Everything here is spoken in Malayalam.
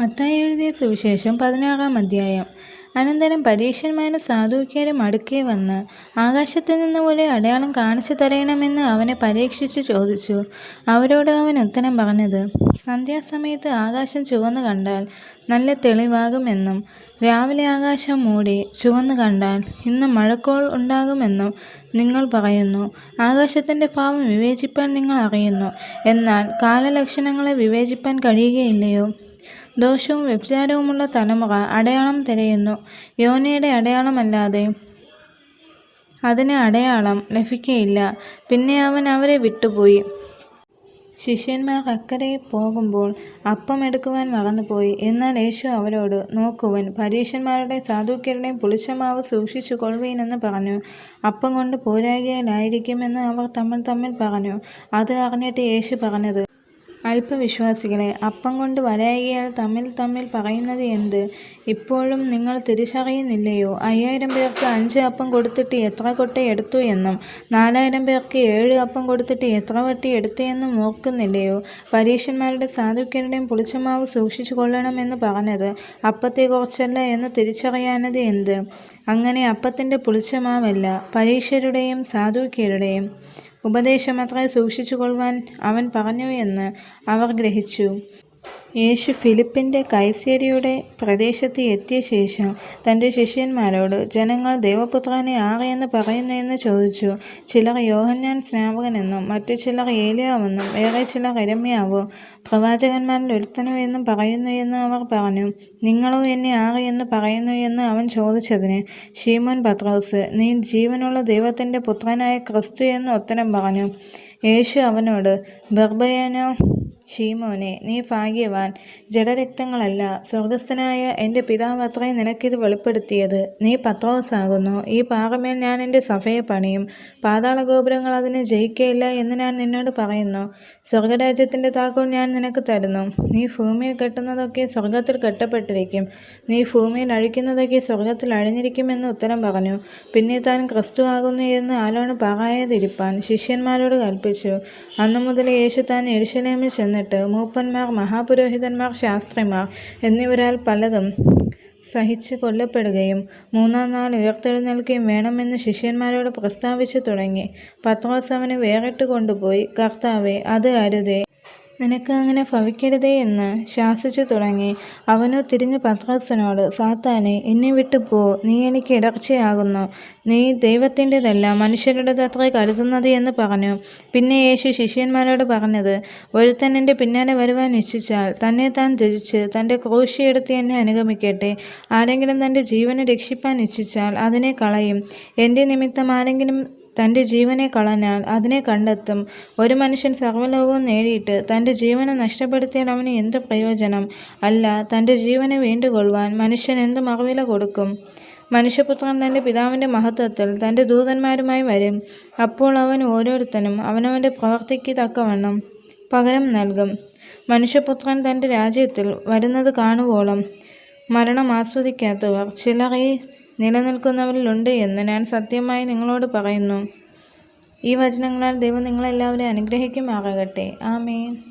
മത്തായി എഴുതിയ സുവിശേഷം പതിനാറാം അധ്യായം. അനന്തരം പരീക്ഷന്മാരും സാധുക്കാരും അടുക്കെ വന്ന് ആകാശത്തു നിന്ന് പോലെ അടയാളം കാണിച്ചു തരയണമെന്ന് അവനെ പരീക്ഷിച്ച് ചോദിച്ചു. അവരോട് അവൻ ഉത്തരം പറഞ്ഞത് സന്ധ്യാസമയത്ത് ആകാശം ചുവന്നു കണ്ടാൽ നല്ല തെളിവാകുമെന്നും രാവിലെ ആകാശം മൂടി ചുവന്നു കണ്ടാൽ ഇന്ന് മഴക്കോൾ ഉണ്ടാകുമെന്നും നിങ്ങൾ പറയുന്നു. ആകാശത്തിന്റെ ഭാവം വിവേചിപ്പാൻ നിങ്ങൾ അറിയുന്നു. എന്നാൽ കാലലക്ഷണങ്ങളെ വിവേചിപ്പാൻ കഴിയുകയില്ലയോ? ദോഷവും വ്യഭിചാരവുമുള്ള തലമുറ അടയാളം തിരയുന്നു. യോനയുടെ അടയാളമല്ലാതെ അതിന് അടയാളം ലഭിക്കയില്ല. പിന്നെ അവൻ അവരെ വിട്ടുപോയി. ശിഷ്യന്മാർ അക്കരെ പോകുമ്പോൾ അപ്പം എടുക്കുവാൻ മറന്നുപോയി. എന്നാൽ യേശു അവരോട് നോക്കുവൻ പരീക്ഷന്മാരുടെ സാധുക്യരുടെയും പുളിച്ചമാവ് സൂക്ഷിച്ചു കൊള്ളുവീനെന്ന് പറഞ്ഞു. അപ്പം കൊണ്ട് പോരാകിയാലായിരിക്കുമെന്ന് അവർ തമ്മിൽ തമ്മിൽ പറഞ്ഞു. അത് അറിഞ്ഞിട്ട് യേശു പറഞ്ഞത് അല്പവിശ്വാസികളെ അപ്പം കൊണ്ട് വരായികയാൽ തമ്മിൽ തമ്മിൽ പറയുന്നത് എന്ത്? ഇപ്പോഴും നിങ്ങൾ തിരിച്ചറിയുന്നില്ലയോ? അയ്യായിരം പേർക്ക് അഞ്ച് അപ്പം കൊടുത്തിട്ട് എത്ര കൊട്ട എടുത്തു എന്നും നാലായിരം പേർക്ക് ഏഴ് അപ്പം കൊടുത്തിട്ട് എത്ര വട്ടി എടുത്തു എന്നും ഓർക്കുന്നില്ലയോ? പരീക്ഷന്മാരുടെ സാധുക്യരുടെയും പുളിച്ചമാവ് സൂക്ഷിച്ചു കൊള്ളണമെന്ന് പറഞ്ഞത് അപ്പത്തെക്കുറിച്ചല്ല എന്ന് തിരിച്ചറിയാനത് എന്ത്? അങ്ങനെ അപ്പത്തിന്റെ പുളിച്ചമാവല്ല പരീക്ഷരുടെയും സാധുക്യരുടെയും ഉപദേശമത്രേ സൂക്ഷിച്ചുകൊള്ളുവാൻ അവൻ പറഞ്ഞു എന്ന് അവർ ഗ്രഹിച്ചു. യേശു ഫിലിപ്പിന്റെ കൈസേരിയുടെ പ്രദേശത്ത് എത്തിയ ശേഷം തന്റെ ശിഷ്യന്മാരോട് ജനങ്ങൾ ദൈവപുത്രനെ ആരെന്ന് പറയുന്നു എന്ന് ചോദിച്ചു. ചിലർ യോഹന്നാൻ സ്നാപകനെന്നും മറ്റു ചിലർ ഏലിയാവെന്നും വേറെ ചിലർ ഇരമ്യാവോ പ്രവാചകന്മാരിൽ ഒരുത്തനോ എന്നും പറയുന്നു എന്ന് അവർ പറഞ്ഞു. നിങ്ങളോ എന്നെ ആരെയെന്ന് പറയുന്നു എന്ന് അവൻ ചോദിച്ചതിന് ഷീമോൻ പത്രോസ് നീ ജീവനുള്ള ദൈവത്തിന്റെ പുത്രനായ ക്രിസ്തു എന്ന് ഉത്തരം പറഞ്ഞു. യേശു അവനോട് ബർബയനോ ഷീമോനെ നീ ഭാഗ്യവാൻ. ജഡരക്തങ്ങളല്ല. സ്വർഗസ്ഥനായ എന്റെ പിതാവ് അത്രയും നിനക്കിത് വെളിപ്പെടുത്തിയത്. നീ പത്രോസാകുന്നു. ഈ പാറമേൽ ഞാൻ എന്റെ സഭയെ പണിയും. പാതാള ഗോപുരങ്ങൾ അതിനെ ജയിക്കയില്ല എന്ന് ഞാൻ നിന്നോട് പറയുന്നു. സ്വർഗരാജ്യത്തിന്റെ താക്കോൽ ഞാൻ നിനക്ക് തരുന്നു. നീ ഭൂമിയിൽ കെട്ടുന്നതൊക്കെ സ്വർഗത്തിൽ കെട്ടപ്പെട്ടിരിക്കും. നീ ഭൂമിയിൽ അഴിക്കുന്നതൊക്കെ സ്വർഗത്തിൽ അഴിഞ്ഞിരിക്കുമെന്ന് ഉത്തരം പറഞ്ഞു. പിന്നെ താൻ ക്രിസ്തു ആകുന്നു എന്ന് ആലോണ് പറയാതിരിപ്പാൻ ശിഷ്യന്മാരോട് കൽപ്പിച്ചു. അന്നു മുതൽ യേശു താൻ എരുശലേമിൽ ചെന്ന് എന്നിട്ട് മൂപ്പന്മാർ മഹാപുരോഹിതന്മാർ ശാസ്ത്രിമാർ എന്നിവരാൽ പലതും സഹിച്ച് കൊല്ലപ്പെടുകയും മൂന്നാം നാൾ ഉയർത്തെഴുന്നേൽക്കുകയും വേണമെന്ന് ശിഷ്യന്മാരോട് പ്രസ്താവിച്ചു തുടങ്ങി. പത്രോസ് അവനെ വേറിട്ട് കൊണ്ടുപോയി. കർത്താവെ അത് അരുതേ. നിനക്ക് അങ്ങനെ ഭവിക്കരുതേ എന്ന് ശാസിച്ചു തുടങ്ങി. അവനു തിരിഞ്ഞ് പത്രോസിനോട് സാത്താനെ എന്നെ വിട്ടു പോ. നീ എനിക്ക് ഇടർച്ചയാകുന്നു. നീ ദൈവത്തിന്റെതല്ല മനുഷ്യരുടേത് അത്ര കരുതുന്നത് എന്ന് പറഞ്ഞു. പിന്നെ യേശു ശിഷ്യന്മാരോട് പറഞ്ഞത് ഒരുത്തൻ എന്റെ പിന്നാലെ വരുവാൻ നിശ്ചിച്ചാൽ തന്നെ താൻ ധരിച്ച് തന്റെ ക്രൂശിയെടുത്ത് എന്നെ അനുഗമിക്കട്ടെ. ആരെങ്കിലും തന്റെ ജീവനെ രക്ഷിപ്പാൻ നിശ്ചിച്ചാൽ അതിനെ കളയും. എന്റെ നിമിത്തം ആരെങ്കിലും തന്റെ ജീവനെ കളഞ്ഞാൽ അതിനെ കണ്ടെത്തും. ഒരു മനുഷ്യൻ സർവലോകവും നേടിയിട്ട് തന്റെ ജീവനെ നഷ്ടപ്പെടുത്തിയാൽ അവന് എന്ത് പ്രയോജനം? അല്ല തന്റെ ജീവനെ വേണ്ടുകൊള്ളുവാൻ മനുഷ്യൻ എന്ത് മറവില കൊടുക്കും? മനുഷ്യപുത്രൻ തന്റെ പിതാവിന്റെ മഹത്വത്തിൽ തന്റെ ദൂതന്മാരുമായി വരും. അപ്പോൾ അവൻ ഓരോരുത്തനും അവനവന്റെ പ്രവർത്തിക്ക് തക്കവണ്ണം പകരം നൽകും. മനുഷ്യപുത്രൻ തന്റെ രാജ്യത്തിൽ വരുന്നത് കാണുവോളം മരണം ആസ്വദിക്കാത്തവർ ചിലർ നിലനിൽക്കുന്നവരിലുണ്ട് എന്ന് ഞാൻ സത്യമായി നിങ്ങളോട് പറയുന്നു. ഈ വചനങ്ങളാൽ ദൈവം നിങ്ങളെല്ലാവരെയും അനുഗ്രഹിക്കുമാകട്ടെ ആമേൻ.